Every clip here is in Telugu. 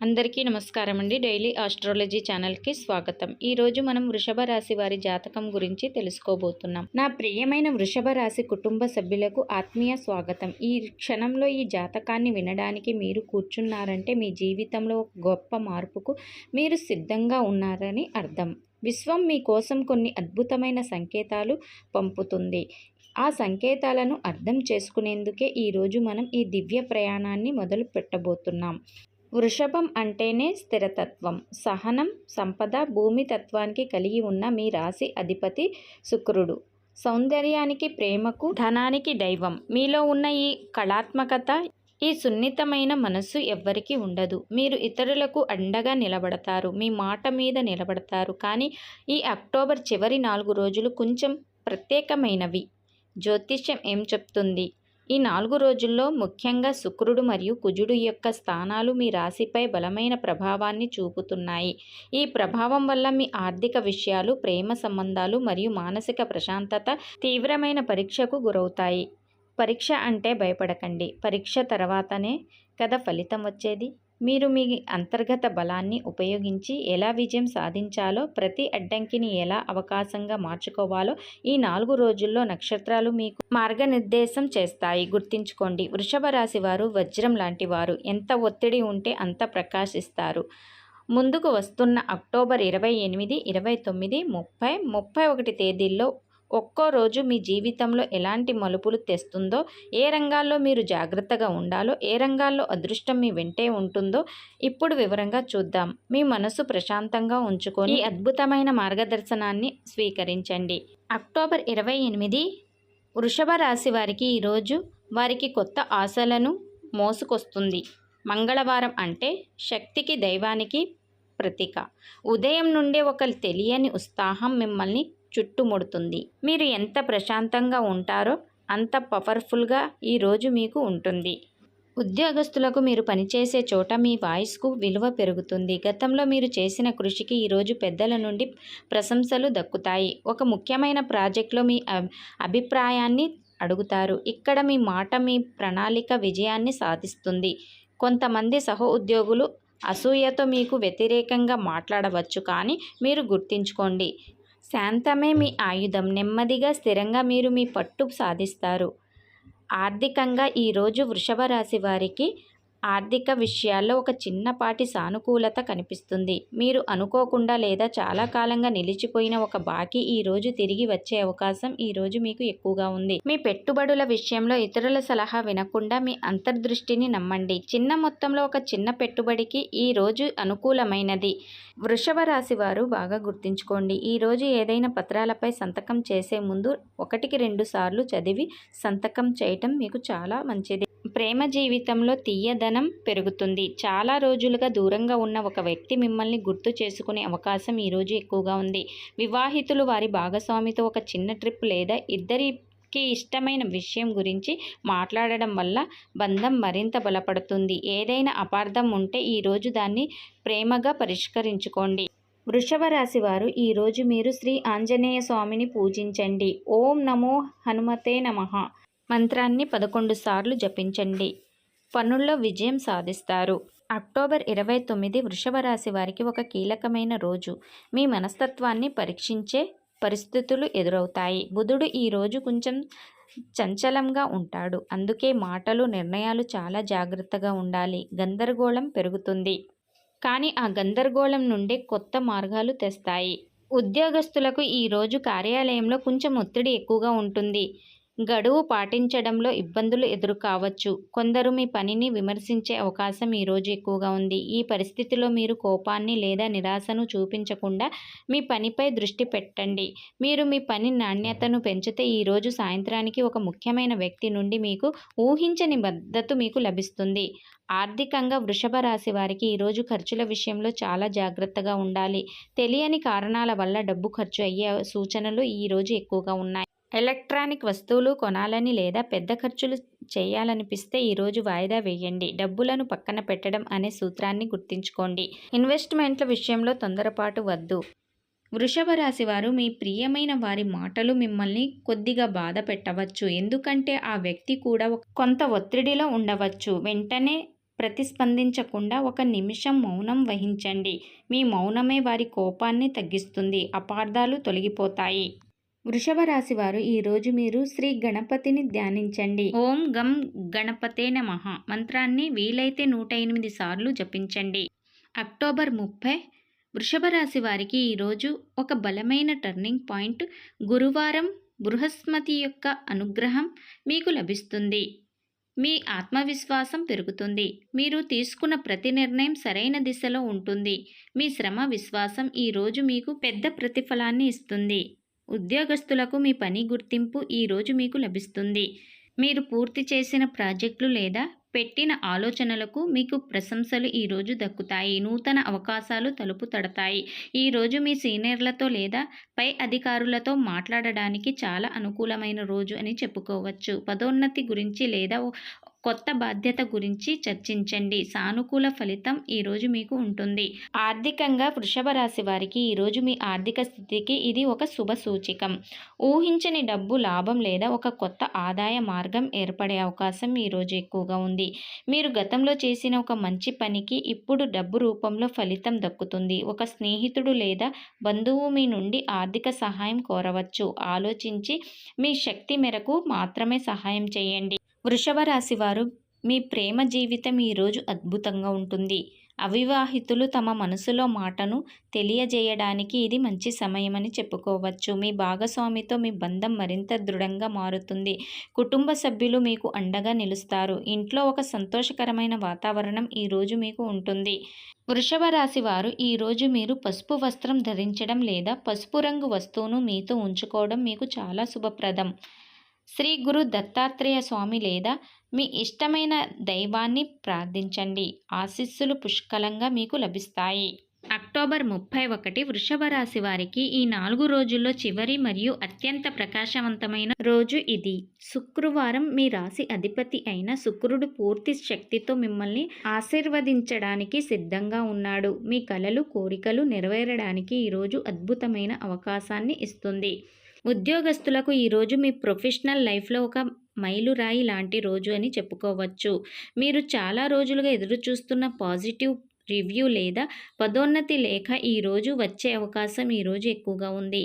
అందరికీ నమస్కారం అండి. డైలీ ఆస్ట్రాలజీ ఛానల్కి స్వాగతం. ఈరోజు మనం వృషభ రాశి వారి జాతకం గురించి తెలుసుకోబోతున్నాం. నా ప్రియమైన వృషభ రాశి కుటుంబ సభ్యులకు ఆత్మీయ స్వాగతం. ఈ క్షణంలో ఈ జాతకాన్ని వినడానికి మీరు కూర్చున్నారంటే మీ జీవితంలో ఒక గొప్ప మార్పుకు మీరు సిద్ధంగా ఉన్నారని అర్థం. విశ్వం మీకోసం కొన్ని అద్భుతమైన సంకేతాలు పంపుతుంది. ఆ సంకేతాలను అర్థం చేసుకునేందుకే ఈరోజు మనం ఈ దివ్య ప్రయాణాన్ని మొదలు పెట్టబోతున్నాం వృషభం అంటేనే స్థిరతత్వం. సహనం సంపద భూమి తత్వానికి కలిగి ఉన్న మీ రాశి అధిపతి శుక్రుడు. సౌందర్యానికి ప్రేమకు ధనానికి దైవం. మీలో ఉన్న ఈ కళాత్మకత ఈ సున్నితమైన మనస్సు ఎవ్వరికీ ఉండదు. మీరు ఇతరులకు అండగా నిలబడతారు. మీ మాట మీద నిలబడతారు. కానీ ఈ అక్టోబర్ చివరి నాలుగు రోజులు కొంచెం ప్రత్యేకమైనవి. జ్యోతిష్యం ఏం చెప్తుంది? ఈ నాలుగు రోజుల్లో ముఖ్యంగా శుక్రుడు మరియు కుజుడు యొక్క స్థానాలు మీ రాశిపై బలమైన ప్రభావాన్ని చూపుతున్నాయి. ఈ ప్రభావం వల్ల మీ ఆర్థిక విషయాలు ప్రేమ సంబంధాలు మరియు మానసిక ప్రశాంతత తీవ్రమైన పరీక్షకు గురవుతాయి. పరీక్ష అంటే భయపడకండి. పరీక్ష తర్వాతనే కదా ఫలితం వచ్చేది? మీరు మీ అంతర్గత బలాన్ని ఉపయోగించి ఎలా విజయం సాధించాలో ప్రతి అడ్డంకిని ఎలా అవకాశంగా మార్చుకోవాలో ఈ నాలుగు రోజుల్లో నక్షత్రాలు మీకు మార్గనిర్దేశం చేస్తాయి. గుర్తుంచుకోండి వృషభ రాశి వారు వజ్రం లాంటి వారు. ఎంత ఒత్తిడి ఉంటే అంత ప్రకాశిస్తారు. ముందుకు వస్తున్న అక్టోబర్ ఇరవై ఎనిమిది ఇరవై తొమ్మిది ముప్పై ముప్పై ఒకటి తేదీల్లో ఒక్కో రోజు మీ జీవితంలో ఎలాంటి మలుపులు తెస్తుందో ఏ రంగాల్లో మీరు జాగ్రత్తగా ఉండాలో ఏ రంగాల్లో అదృష్టం మీ వెంటే ఉంటుందో ఇప్పుడు వివరంగా చూద్దాం. మీ మనసు ప్రశాంతంగా ఉంచుకొని ఈ అద్భుతమైన మార్గదర్శనాన్ని స్వీకరించండి. అక్టోబర్ ఇరవై ఎనిమిది వృషభ రాశి వారికి ఈరోజు వారికి కొత్త ఆశలను మోసుకొస్తుంది. మంగళవారం అంటే శక్తికి దైవానికి ప్రతీక. ఉదయం నుండే ఒక తెలియని ఉత్సాహం మిమ్మల్ని చుట్టుముడుతుంది. మీరు ఎంత ప్రశాంతంగా ఉంటారో అంత పవర్ఫుల్గా ఈరోజు మీకు ఉంటుంది. ఉద్యోగస్తులకు మీరు పనిచేసే చోట మీ వాయిస్కు విలువ పెరుగుతుంది. గతంలో మీరు చేసిన కృషికి ఈరోజు పెద్దల నుండి ప్రశంసలు దక్కుతాయి. ఒక ముఖ్యమైన ప్రాజెక్టులో మీ అభిప్రాయాన్ని అడుగుతారు. ఇక్కడ మీ మాట మీ ప్రణాళిక విజయాన్ని సాధిస్తుంది. కొంతమంది సహ ఉద్యోగులు అసూయతో మీకు వ్యతిరేకంగా మాట్లాడవచ్చు కానీ మీరు గుర్తుంచుకోండి. శాంతమే మీ ఆయుధం. నెమ్మదిగా స్థిరంగా మీరు మీ పట్టు సాధిస్తారు. ఆర్థికంగా ఈరోజు వృషభ రాశి వారికి ఆర్థిక విషయాల్లో ఒక చిన్నపాటి సానుకూలత కనిపిస్తుంది. మీరు అనుకోకుండా లేదా చాలా కాలంగా నిలిచిపోయిన ఒక బాకీ ఈ రోజు తిరిగి వచ్చే అవకాశం ఈ రోజు మీకు ఎక్కువగా ఉంది. మీ పెట్టుబడుల విషయంలో ఇతరుల సలహా వినకుండా మీ అంతర్దృష్టిని నమ్మండి. చిన్న మొత్తంలో ఒక చిన్న పెట్టుబడికి ఈ రోజు అనుకూలమైనది. వృషభ రాశి వారు బాగా గుర్తుంచుకోండి. ఈ రోజు ఏదైనా పత్రాలపై సంతకం చేసే ముందు ఒకటికి రెండు సార్లు చదివి సంతకం చేయటం మీకు చాలా మంచిది. ప్రేమ జీవితంలో తీయదనం పెరుగుతుంది. చాలా రోజులుగా దూరంగా ఉన్న ఒక వ్యక్తి మిమ్మల్ని గుర్తు చేసుకునే అవకాశం ఈరోజు ఎక్కువగా ఉంది. వివాహితులు వారి భాగస్వామితో ఒక చిన్న ట్రిప్ లేదా ఇద్దరికి ఇష్టమైన విషయం గురించి మాట్లాడడం వల్ల బంధం మరింత బలపడుతుంది. ఏదైనా అపార్థం ఉంటే ఈరోజు దాన్ని ప్రేమగా పరిష్కరించుకోండి. వృషభ రాశి వారు ఈరోజు మీరు శ్రీ ఆంజనేయ స్వామిని పూజించండి. ఓం నమో హనుమతే నమ. మంత్రాన్ని పదకొండు సార్లు జపించండి. పనుల్లో విజయం సాధిస్తారు. అక్టోబర్ ఇరవై తొమ్మిది వృషభ రాశి వారికి ఒక కీలకమైన రోజు. మీ మనస్తత్వాన్ని పరీక్షించే పరిస్థితులు ఎదురవుతాయి. బుధుడు ఈ రోజు కొంచెం చంచలంగా ఉంటాడు. అందుకే మాటలు నిర్ణయాలు చాలా జాగ్రత్తగా ఉండాలి. గందరగోళం పెరుగుతుంది. కానీ ఆ గందరగోళం నుండి కొత్త మార్గాలు తెస్తాయి. ఉద్యోగస్తులకు ఈరోజు కార్యాలయంలో కొంచెం ఒత్తిడి ఎక్కువగా ఉంటుంది. గడువు పాటించడంలో ఇబ్బందులు ఎదురు కావచ్చు కొందరు మీ పనిని విమర్శించే అవకాశం ఈరోజు ఎక్కువగా ఉంది. ఈ పరిస్థితిలో మీరు కోపాన్ని లేదా నిరాశను చూపించకుండా మీ పనిపై దృష్టి పెట్టండి. మీరు మీ పని నాణ్యతను పెంచితే ఈరోజు సాయంత్రానికి ఒక ముఖ్యమైన వ్యక్తి నుండి మీకు ఊహించని మద్దతు మీకు లభిస్తుంది. ఆర్థికంగా వృషభ రాశి వారికి ఈరోజు ఖర్చుల విషయంలో చాలా జాగ్రత్తగా ఉండాలి. తెలియని కారణాల వల్ల డబ్బు ఖర్చు అయ్యే సూచనలు ఈరోజు ఎక్కువగా ఉన్నాయి. ఎలక్ట్రానిక్ వస్తువులు కొనాలని లేదా పెద్ద ఖర్చులు చేయాలనిపిస్తే ఈరోజు వాయిదా వేయండి. డబ్బులను పక్కన పెట్టడం అనే సూత్రాన్ని గుర్తుంచుకోండి. ఇన్వెస్ట్మెంట్ల విషయంలో తొందరపాటు వద్దు. వృషభ రాశి వారు మీ ప్రియమైన వారి మాటలు మిమ్మల్ని కొద్దిగా బాధ పెట్టవచ్చు. ఎందుకంటే ఆ వ్యక్తి కూడా కొంత ఒత్తిడిలో ఉండవచ్చు. వెంటనే ప్రతిస్పందించకుండా ఒక నిమిషం మౌనం వహించండి. మీ మౌనమే వారి కోపాన్ని తగ్గిస్తుంది. అపార్థాలు తొలగిపోతాయి. వృషభ రాశి వారు ఈరోజు మీరు శ్రీ గణపతిని ధ్యానించండి. ఓం గం గణపతే నమ. మంత్రాన్ని వీలైతే నూట ఎనిమిది సార్లు జపించండి. అక్టోబర్ ముప్పై వృషభ రాశి వారికి ఈరోజు ఒక బలమైన టర్నింగ్ పాయింట్ గురువారం బృహస్మతి యొక్క అనుగ్రహం మీకు లభిస్తుంది. మీ ఆత్మవిశ్వాసం పెరుగుతుంది. మీరు తీసుకున్న ప్రతి నిర్ణయం సరైన దిశలో ఉంటుంది. మీ శ్రమ విశ్వాసం ఈరోజు మీకు పెద్ద ప్రతిఫలాన్ని ఇస్తుంది. ఉద్యోగస్తులకు మీ పని గుర్తింపు ఈరోజు మీకు లభిస్తుంది. మీరు పూర్తి చేసిన ప్రాజెక్టులు లేదా పెట్టిన ఆలోచనలకు మీకు ప్రశంసలు ఈరోజు దక్కుతాయి. నూతన అవకాశాలు తలుపు తడతాయి. ఈరోజు మీ సీనియర్లతో లేదా పై అధికారులతో మాట్లాడడానికి చాలా అనుకూలమైన రోజు అని చెప్పుకోవచ్చు. పదోన్నతి గురించి లేదా కొత్త బాధ్యత గురించి చర్చించండి. సానుకూల ఫలితం ఈరోజు మీకు ఉంటుంది. ఆర్థికంగా వృషభ రాశి వారికి ఈరోజు మీ ఆర్థిక స్థితికి ఇది ఒక శుభ సూచికం. ఊహించని డబ్బు లాభం లేదా ఒక కొత్త ఆదాయ మార్గం ఏర్పడే అవకాశం ఈరోజు ఎక్కువగా ఉంది. మీరు గతంలో చేసిన ఒక మంచి పనికి ఇప్పుడు డబ్బు రూపంలో ఫలితం దక్కుతుంది. ఒక స్నేహితుడు లేదా బంధువు మీ నుండి ఆర్థిక సహాయం కోరవచ్చు. ఆలోచించి మీ శక్తి మేరకు మాత్రమే సహాయం చేయండి. వృషభ రాశి వారు మీ ప్రేమ జీవితం ఈరోజు అద్భుతంగా ఉంటుంది. అవివాహితులు తమ మనసులో మాటను తెలియజేయడానికి ఇది మంచి సమయమని చెప్పుకోవచ్చు. మీ భాగస్వామితో మీ బంధం మరింత దృఢంగా మారుతుంది. కుటుంబ సభ్యులు మీకు అండగా నిలుస్తారు. ఇంట్లో ఒక సంతోషకరమైన వాతావరణం ఈరోజు మీకు ఉంటుంది. వృషభ రాశి వారు ఈరోజు మీరు పసుపు వస్త్రం ధరించడం లేదా పసుపు రంగు వస్తువును మీతో ఉంచుకోవడం మీకు చాలా శుభప్రదం. శ్రీ గురు దత్తాత్రేయ స్వామి లేదా మీ ఇష్టమైన దైవాన్ని ప్రార్థించండి. ఆశీస్సులు పుష్కలంగా మీకు లభిస్తాయి. అక్టోబర్ ముప్పై ఒకటి వృషభ రాశి వారికి ఈ నాలుగు రోజుల్లో చివరి మరియు అత్యంత ప్రకాశవంతమైన రోజు ఇది. శుక్రవారం మీ రాశి అధిపతి అయిన శుక్రుడు పూర్తి శక్తితో మిమ్మల్ని ఆశీర్వదించడానికి సిద్ధంగా ఉన్నాడు. మీ కలలు కోరికలు నెరవేరడానికి ఈరోజు అద్భుతమైన అవకాశాన్ని ఇస్తుంది. ఉద్యోగస్తులకు ఈరోజు మీ ప్రొఫెషనల్ లైఫ్లో ఒక మైలురాయి లాంటి రోజు అని చెప్పుకోవచ్చు. మీరు చాలా రోజులుగా ఎదురు చూస్తున్న పాజిటివ్ రివ్యూ లేదా పదోన్నతి లేఖ ఈరోజు వచ్చే అవకాశం ఈరోజు ఎక్కువగా ఉంది.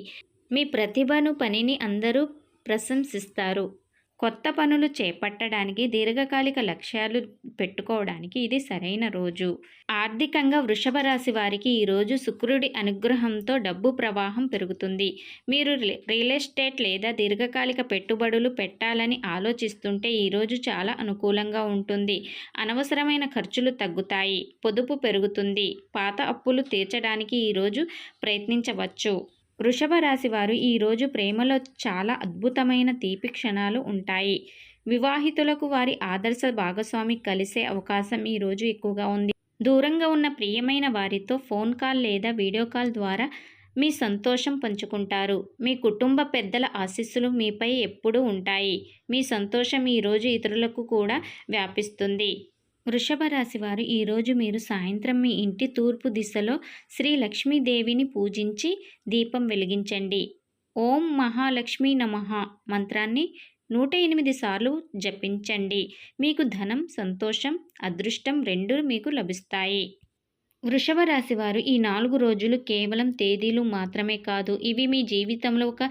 మీ ప్రతిభను పనిని అందరూ ప్రశంసిస్తారు. కొత్త పనులు చేపట్టడానికి దీర్ఘకాలిక లక్ష్యాలు పెట్టుకోవడానికి ఇది సరైన రోజు. ఆర్థికంగా వృషభ రాశి వారికి ఈరోజు శుక్రుడి అనుగ్రహంతో డబ్బు ప్రవాహం పెరుగుతుంది. మీరు రియల్ ఎస్టేట్ లేదా దీర్ఘకాలిక పెట్టుబడులు పెట్టాలని ఆలోచిస్తుంటే ఈరోజు చాలా అనుకూలంగా ఉంటుంది. అనవసరమైన ఖర్చులు తగ్గుతాయి పొదుపు పెరుగుతుంది పాత అప్పులు తీర్చడానికి ఈరోజు ప్రయత్నించవచ్చు. వృషభ రాశి వారు ఈరోజు ప్రేమలో చాలా అద్భుతమైన తీపి క్షణాలు ఉంటాయి. వివాహితులకు వారి ఆదర్శ భాగస్వామి కలిసే అవకాశం ఈరోజు ఎక్కువగా ఉంది. దూరంగా ఉన్న ప్రియమైన వారితో ఫోన్ కాల్ లేదా వీడియో కాల్ ద్వారా మీ సంతోషం పంచుకుంటారు. మీ కుటుంబ పెద్దల ఆశీస్సులు మీపై ఎప్పుడూ ఉంటాయి. మీ సంతోషం ఈరోజు ఇతరులకు కూడా వ్యాపిస్తుంది. వృషభ రాశి వారు ఈరోజు మీరు సాయంత్రం మీ ఇంటి తూర్పు దిశలో శ్రీ లక్ష్మీదేవిని పూజించి దీపం వెలిగించండి. ఓం మహాలక్ష్మీ నమ మంత్రాన్ని నూట ఎనిమిది సార్లు జపించండి. మీకు ధనం సంతోషం అదృష్టం రెండు మీకు లభిస్తాయి. వృషభ రాశి వారు ఈ నాలుగు రోజులు కేవలం తేదీలు మాత్రమే కాదు ఇవి మీ జీవితంలో ఒక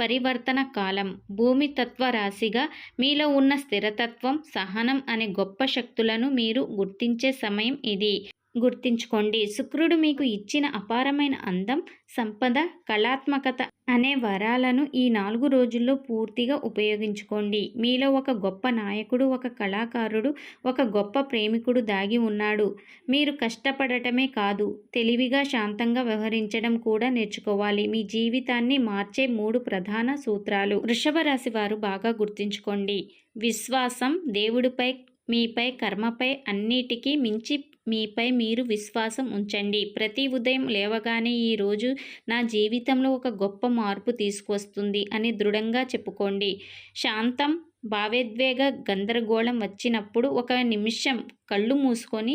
పరివర్తన కాలం. భూమి తత్వ రాశిగా మీలో ఉన్న స్థిరతత్వం సహనం అనే గొప్ప శక్తులను మీరు గుర్తించే సమయం ఇది. గుర్తించుకోండి. శుక్రుడు మీకు ఇచ్చిన అపారమైన అందం సంపద కళాత్మకత అనే వరాలను ఈ నాలుగు రోజుల్లో పూర్తిగా ఉపయోగించుకోండి. మీలో ఒక గొప్ప నాయకుడు ఒక కళాకారుడు ఒక గొప్ప ప్రేమికుడు దాగి ఉన్నాడు. మీరు కష్టపడటమే కాదు తెలివిగా శాంతంగా వ్యవహరించడం కూడా నేర్చుకోవాలి. మీ జీవితాన్ని మార్చే మూడు ప్రధాన సూత్రాలు. వృషభ రాశి వారు బాగా గుర్తుంచుకోండి. విశ్వాసం దేవుడిపై మీపై కర్మపై అన్నిటికీ మించి మీపై మీరు విశ్వాసం ఉంచండి. ప్రతి ఉదయం లేవగానే ఈరోజు నా జీవితంలో ఒక గొప్ప మార్పు తీసుకొస్తుంది అని దృఢంగా చెప్పుకోండి. శాంతం భావోద్వేగ గందరగోళం వచ్చినప్పుడు ఒక నిమిషం కళ్ళు మూసుకొని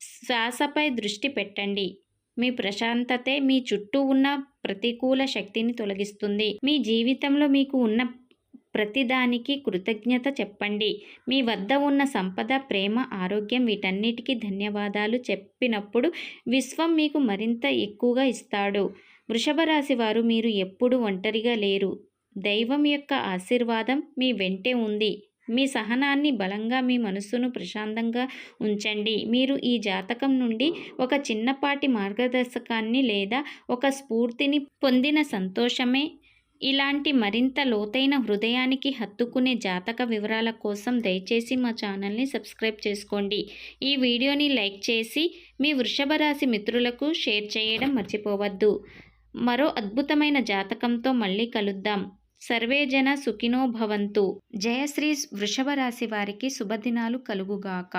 శ్వాసపై దృష్టి పెట్టండి. మీ ప్రశాంతతే మీ చుట్టూ ఉన్న ప్రతికూల శక్తిని తొలగిస్తుంది. మీ జీవితంలో మీకు ఉన్న ప్రతిదానికి కృతజ్ఞత చెప్పండి. మీ వద్ద ఉన్న సంపద ప్రేమ ఆరోగ్యం వీటన్నిటికీ ధన్యవాదాలు చెప్పినప్పుడు విశ్వం మీకు మరింత ఎక్కువగా ఇస్తాడు. వృషభ రాశి వారు మీరు ఎప్పుడు ఒంటరిగా లేరు. దైవం యొక్క ఆశీర్వాదం మీ వెంటే ఉంది. మీ సహనాన్ని బలంగా మీ మనసును ప్రశాంతంగా ఉంచండి. మీరు ఈ జాతకం నుండి ఒక చిన్నపాటి మార్గదర్శకాన్ని లేదా ఒక స్ఫూర్తిని పొందిన సంతోషమే ఇలాంటి మరింత లోతైన హృదయానికి హత్తుకునే జాతక వివరాల కోసం దయచేసి మా ఛానల్ని సబ్స్క్రైబ్ చేసుకోండి. ఈ వీడియోని లైక్ చేసి మీ వృషభ రాశి మిత్రులకు షేర్ చేయడం మర్చిపోవద్దు. మరో అద్భుతమైన జాతకంతో మళ్ళీ కలుద్దాం. సర్వే జన సుఖినో భవంతు. జయశ్రీ వృషభ రాశి వారికి శుభదినాలు కలుగుగాక.